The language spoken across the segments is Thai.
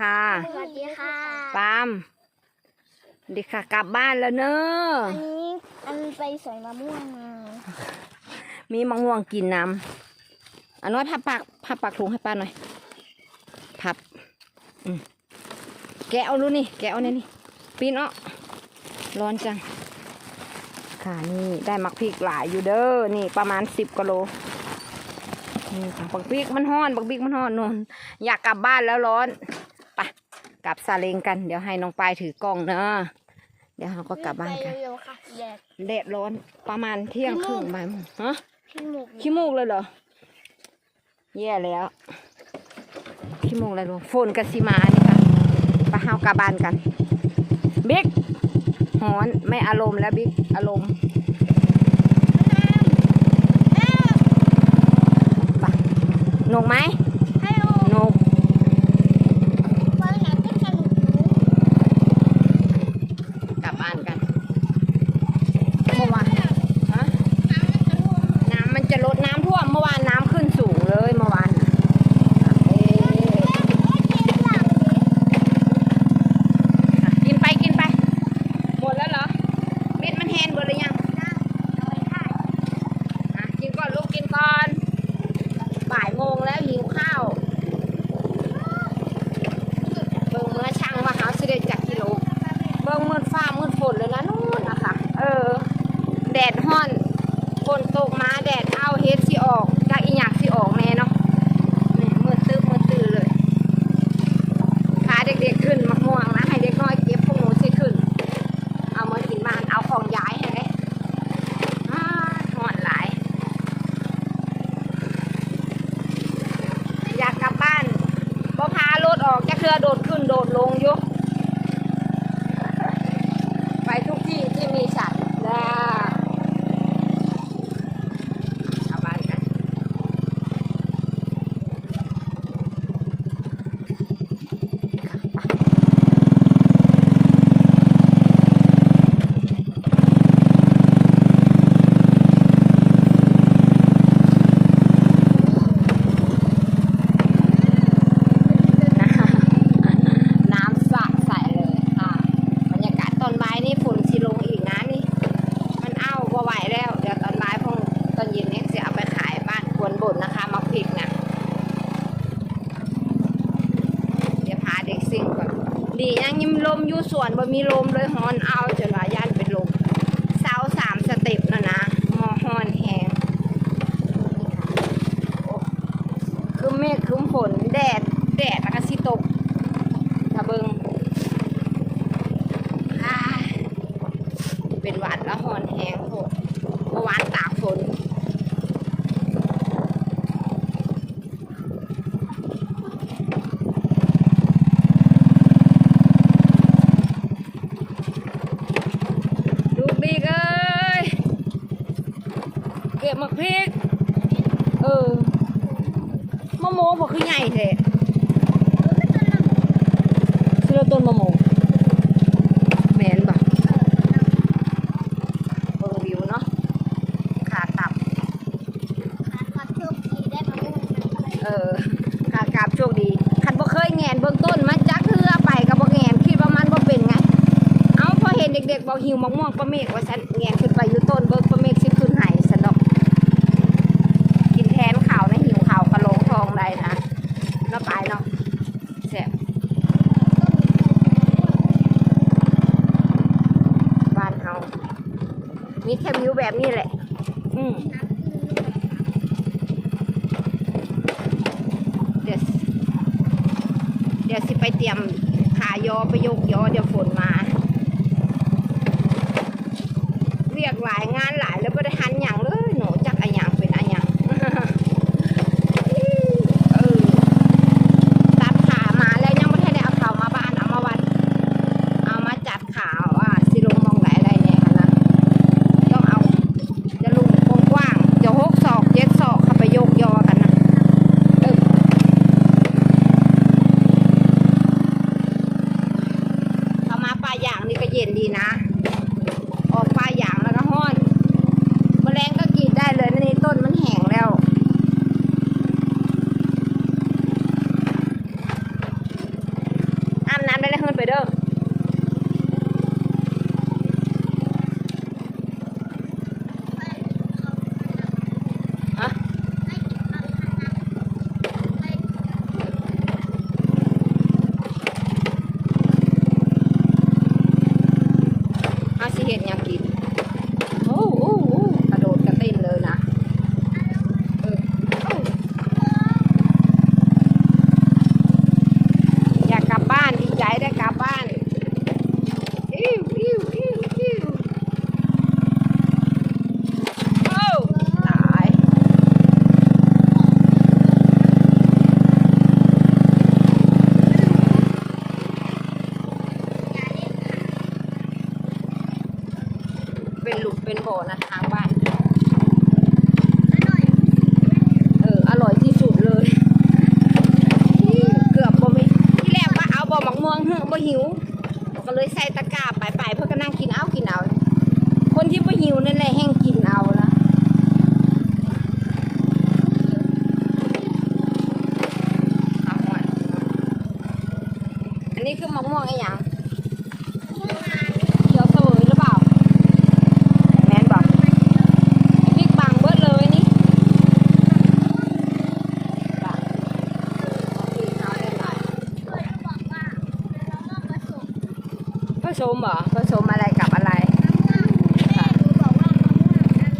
ค่ะสวัสดีค่ะปาล์มดีค่ะ กลับบ้านแล้วเนอะอันนี้อันไปสอยมะม่วงมามีมะม่วงกินน้ำอันน้อยพับปากพับปากถุงให้ป้าหน่อย พับอืมแกะเอาลูนี่ แกะเอาเนี่ยนี่ ปีนเนาะร้อนจัง ค่ะนี่ได้มักพริกหลายอยู่เด้อ นี่ประมาณสิบกิโลนี่ค่ะบักพริกมันห้อน บักพริกมันห้อนนนอยากกลับบ้านแล้วร้อนไป กลับซาเล้งกัน เดี๋ยวให้น้องปายถือกล้องเนอะเดี๋ยวเราก็กลับบ้านกันไปเร็วๆค่ะแดด แดดร้อนประมาณเที่ยงครึ่งบ่ายโมงฮะพี่หมูกขี้มูกเลยเหรอ แย่แล้วขี้มูกอะไรลูกฝนกับสีมานี่ค่ะไปเฮากลับบ้านกัน บิ๊กหอนไม่อารมณ์แล้วบิ๊กอารมณ์ไปหนกไหม ฮัลโหล หนก ฟังหนังก็สนุก กลับบ้านกันเมื่อวานฮะ น้ำมันจะลดน้ำท่วมเมื่อวานน้ำขึ้นสูงเลยเมื่อวานเอ๊ะกินไปกินไป หมดแล้วเหรอ เม็ดมันแห้งหมดหรือยังอะกินก่อนลูกกินก่อน บ่ายโมงแล้วหิวข้าวเบิ่งเมื่อช่างว่าเขาสิได้จักกิโล เบิ่งมืดฟ้ามืดฝนเลยนะนู่นนะคะ เออ แดดฮ้อน ฝนตกมาแดดเอาเฮ็ดสิออกจากอีหยังสิออกแน่เนาะนี่มืดตึ๊บมืดตื้อเลยพาเด็กๆขึ้นมะม่วงนะ ให้เด็กน้อยเก็บพวกหนูสิขึ้น เอามากินบ้านเอาของย้ายให้ได้อ้าฮ้อนหลาย อยากกลับบ้านบ่พารถออกจะเครือโดดขึ้นโดดลงอยู่ ไปทุกที่ที่มีสัตว์นะชาวบ้านกันน้ำสะใสเลยค่ะ บรรยากาศตอนบ่ายนี่ฝนสิลงอีกนะนี่ มันเอ้าบ่ไหวแล้ว เดี๋ยวตอนบ่ายพงตอนเย็นเนี่ยจะเอาไปขายบ้านควรบนนะคะมาพริกนะ เดี๋ยวพาเด็กซิ่งก่อน ดียังยิ้ มลมอยู่สวนบ่มีลมเลยฮอนเอาจนว่าย่านเป็นลมเสาสามสเต็ปนะนะมอฮอนแหงคือเมฆคือฝนแดดแดดแล้วก็สิตกถ้าเบิงอ้ายเป็นหวัดแล้วหอนแหงโหดเมื่อวานตากฝนลูกบีกเอ้ย เก็บมักพริก เออมะโมง บอกคือใหญ่แท้ซื้อต้นมะโมงแมนบ่เบิ่งวิวเนาะขาตับขอโชคดีได้มะม่วงนะเออขากราบโชคดีคันบ่เคยแงนเบื้องต้นมาจักเทือไปก็บ่แงนคิดว่ามันบ่เป็นไง เอาพอเห็นเด็กๆบอกหิวมะม่วงปลาเมฆว่าฉันแงนขึ้นไปอยู่ต้นเบิ่งปลาเมฆสิขึ้นให้ซั่นดอก กินแทนข้าวนะหิวข้าวกะโหลกทองได้นะเนาะปายเนาะแซ่บบ้านเฮา มีแค่วิวแบบนี้แหละ อืมเดี๋ยวเดี๋ยวสิไปเตรียมขายอไปโยกยอเดี๋ยวฝนมา เรียกหลายงานหลายแล้วไม่ได้หันอย่างเลยหนูจักอะหยังเป็นอะหยัง เออตัดขามาแล้วยังไม่ทันได้เอาเขามาบ้านเอามาวัด เอามาจัดขาว่าสิลงมองไหนอะไรเนี่ยค่ะนะต้องเอาจะลุงกว้างๆจะหกศอกเจ็ดศอกเข้าไปโยกยอกันนะเออ เอามาปลาอย่างนี่ก็เย็นดีนะ ออกปลาอย่างแล้วก็ห้อน นะทางบ้านอร่อยเอออร่อยที่สุดเลย เกือบบ่มีที่แรกว่าเอาบ่หมักม่วงเฮ้อบ่หิว ก็เลยใส่ตะกร้าไปไปเพื่อก็นั่งกินเอากินเอา คนที่บ่หิวนั่นแหละแห้งกินเอาละเอาหน่อยอันนี้คือหมักม่วงไอ้หยังเขียวเสวยหรือเปล่า แม่นบอกพริกบางเบิดเลยนี่บางเอาพริกเอาได้หลาย เคยบอกว่าเราต้องผสม ผสมเหรอผสมอะไรกับอะไร แม่หนูบอกว่ามะม่วงนั้น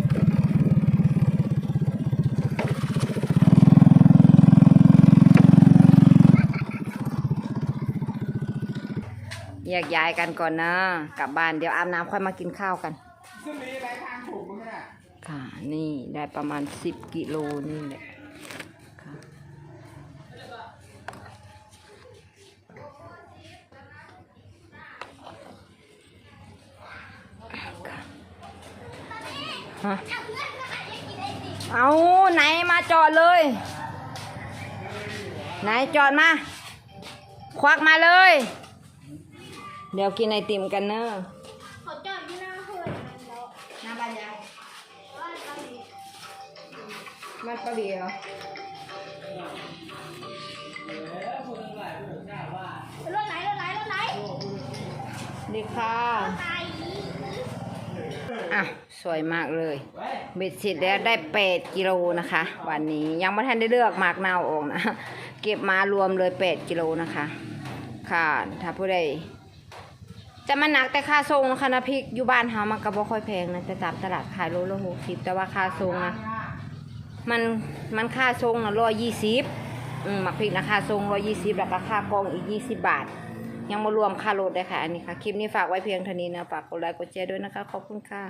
แยกย้ายกันก่อนนะ กลับบ้านเดี๋ยวอาบน้ำค่อยมากินข้าวกัน ซึ่งมีอะไรทางถูกมั้งเนี่ยค่ะ นี่ได้ประมาณสิบกิโลนี่แหละค่ะฮะเอาไหนมาจอดเลย ไหนจอดมา ควักมาเลย เดี๋ยวกินไอติมกันเนอะเขาจอดที่หน้าเขื่อนแล้วหน้าบ้านยายว่าตอนนี้บ้านป้าเบียวรถไหนรถไหนรถไหนดีค่ะตายอะ สวยมากเลยเบ็ดเสร็จแล้วได้แปดกิโลนะคะ วันนี้ยังไม่ทันได้เลือกหมากนาวออกนะ เก็บมารวมเลยแปดกิโลนะคะ ค่ะ ถ้าผู้ใด จะมาหนักแต่ค่าทรงนะคะนะพริกอยู่บ้านเฮามันก็บ่ค่อยแพงนะแต่ตามตลาดขายโลละหกสิบแต่ว่าค่าทรงนะมันมันค่าทรงนะร้อยยี่สิบอืมหมักพริกนะค่าทรงร้อยยี่สิบแล้วก็ค่ากองอีกยี่สิบบาท ยังมารวมค่ารถด้วยค่ะอันนี้ค่ะ คลิปนี้ฝากไว้เพียงเท่านี้นะฝากกดไลค์กดแชร์ด้วยนะคะ ขอบคุณค่ะ